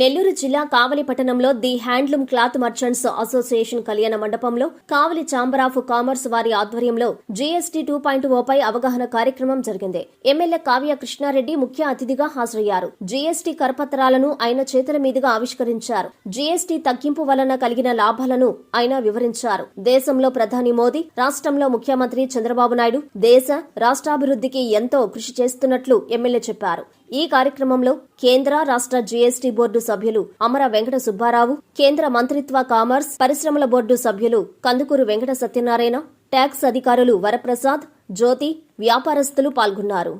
నెల్లూరు జిల్లా కావలి పట్టణంలో the handloom cloth merchants association కళ్యాణ మండపంలో కావలి ఛాంబర్ ఆఫ్ కామర్స్ వారి ఆధ్వర్యంలో జీఎస్టీ టూ పాయింట్ ఓపై అవగాహన కార్యక్రమం జరిగింది. ఎమ్మెల్యే కావ్య కృష్ణారెడ్డి ముఖ్య అతిథిగా హాజరయ్యారు. జీఎస్టీ కరపత్రాలను ఆయన చేతుల మీదుగా ఆవిష్కరించారు. జీఎస్టీ తగ్గింపు వలన కలిగిన లాభాలను ఆయన వివరించారు. దేశంలో ప్రధాని మోదీ రాష్ట్రంలో ముఖ్యమంత్రి చంద్రబాబు నాయుడు దేశ రాష్ట్రాభివృద్ధికి ఎంతో కృషి చేస్తున్నట్లు ఎమ్మెల్యే చెప్పారు. ఈ కార్యక్రమంలో కేంద్ర రాష్ట్ర జీఎస్టీ బోర్డు సభ్యులు అమర వెంకట సుబ్బారావు కేంద్ర మంత్రిత్వ కామర్స్ పరిశ్రమల బోర్డు సభ్యులు కందుకూరు వెంకట సత్యనారాయణ ట్యాక్స్ అధికారులు వరప్రసాద్ జ్యోతి వ్యాపారస్తులు పాల్గొన్నారు.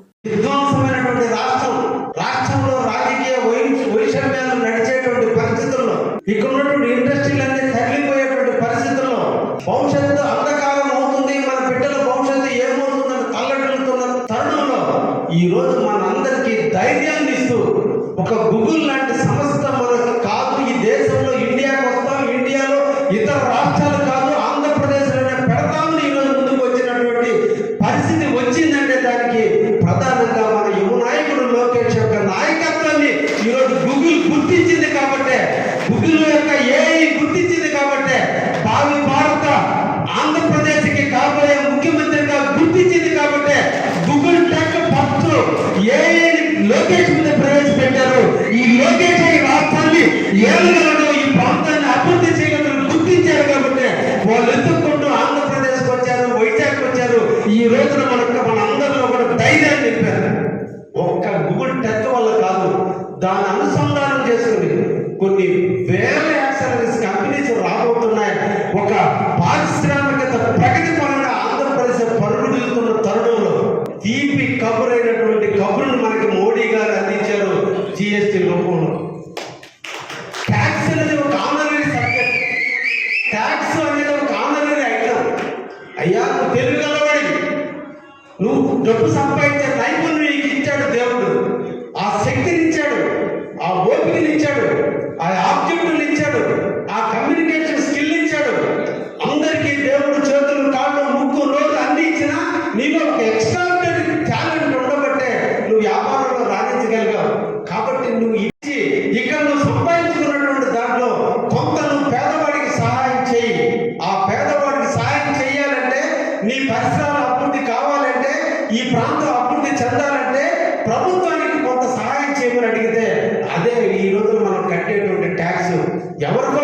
భవిష్యత్తు అంధకారం అవుతుంది మన బిడ్డల భవిష్యత్తు ఏమవుతుందని తరుణంలో ఈ రోజు గూగుల్ యొక్క ఏఐ గుర్తించింది కాబట్టే భావి భారత ఆంధ్రప్రదేశ్కి కాబోయే ముఖ్యమంత్రిగా గుర్తించింది కాబట్టే గూగుల్ టెక్ ఫస్ట్ ఏ లోకేష్ మీద ప్రవేశపెట్టారు. ఈ లోకేష్ ఈ రాష్ట్రాన్ని ఏలగలడు ఈ ప్రాంతాన్ని అభివృద్ధి చేయగలరు గుర్తించారు కాబట్టి వాళ్ళు ఎత్తుక్కుంటూ ఆంధ్రప్రదేశ్కి వచ్చారు వైజాగ్ వచ్చారు. ఈ రోజున మనకు మన అందరిలో కూడా ధైర్యాన్ని నింపారు. ఒక్క గూగుల్ టెక్ వల్ల కాదు దాన్ని జిఎస్టి రూపంలో ట్యాక్స్ అనేది ఒక ఆనరీ సబ్జెక్ట్ ట్యాక్స్ అనేది ఒక ఆనరీ ఐటమ్ అయ్యా నువ్వు తెలుగు గలవాడి నువ్వు డబ్బు సంపాదించే నైపుణ్యం నీకు ఇచ్చాడు దేవుడు. ఆ శక్తిని ఇచ్చాడు. ఆ ఓపికని ఇచ్చాడు. ఆ ఆబ్జెక్టులు ఇచ్చాడు. ప్రాంతం అభివృద్ధి చెందాలంటే ప్రభుత్వానికి కొంత సహాయం చేయమని అడిగితే అదే ఈ రోజు మనం కట్టేటువంటి ట్యాక్స్ ఎవరికో